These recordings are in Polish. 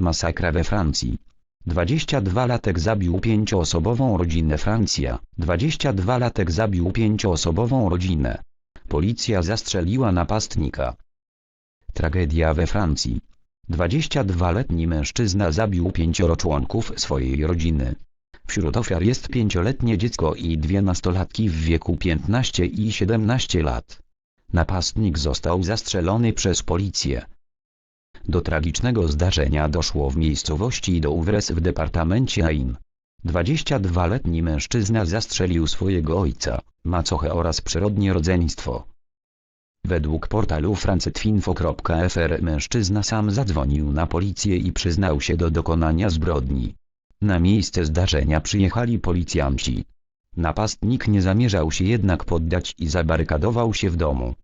Masakra we Francji. 22-latek zabił pięcioosobową rodzinę Francja. 22-latek zabił pięcioosobową rodzinę. Policja zastrzeliła napastnika. Tragedia we Francji. 22-letni mężczyzna zabił pięcioro członków swojej rodziny. Wśród ofiar jest pięcioletnie dziecko i dwie nastolatki w wieku 15 i 17 lat. Napastnik został zastrzelony przez policję. Do tragicznego zdarzenia doszło w miejscowości Douvres w departamencie Ain. 22-letni mężczyzna zastrzelił swojego ojca, macochę oraz przyrodnie rodzeństwo. Według portalu francetwinfo.fr mężczyzna sam zadzwonił na policję i przyznał się do dokonania zbrodni. Na miejsce zdarzenia przyjechali policjanci. Napastnik nie zamierzał się jednak poddać i zabarykadował się w domu.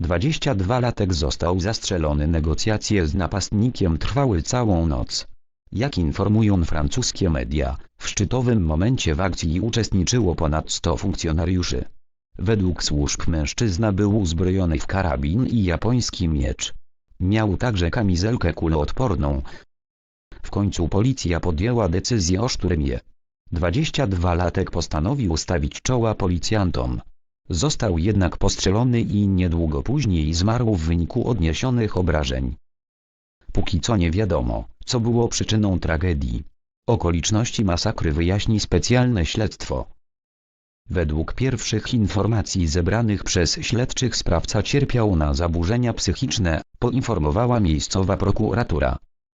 22-latek został zastrzelony. Negocjacje z napastnikiem trwały całą noc. Jak informują francuskie media, w szczytowym momencie w akcji uczestniczyło ponad 100 funkcjonariuszy. Według służb mężczyzna był uzbrojony w karabin i japoński miecz. Miał także kamizelkę kuloodporną. W końcu policja podjęła decyzję o szturmie. 22-latek postanowił stawić czoła policjantom. Został jednak postrzelony i niedługo później zmarł w wyniku odniesionych obrażeń. Póki co nie wiadomo, co było przyczyną tragedii. Okoliczności masakry wyjaśni specjalne śledztwo. Według pierwszych informacji zebranych przez śledczych sprawca cierpiał na zaburzenia psychiczne, poinformowała miejscowa prokuratura.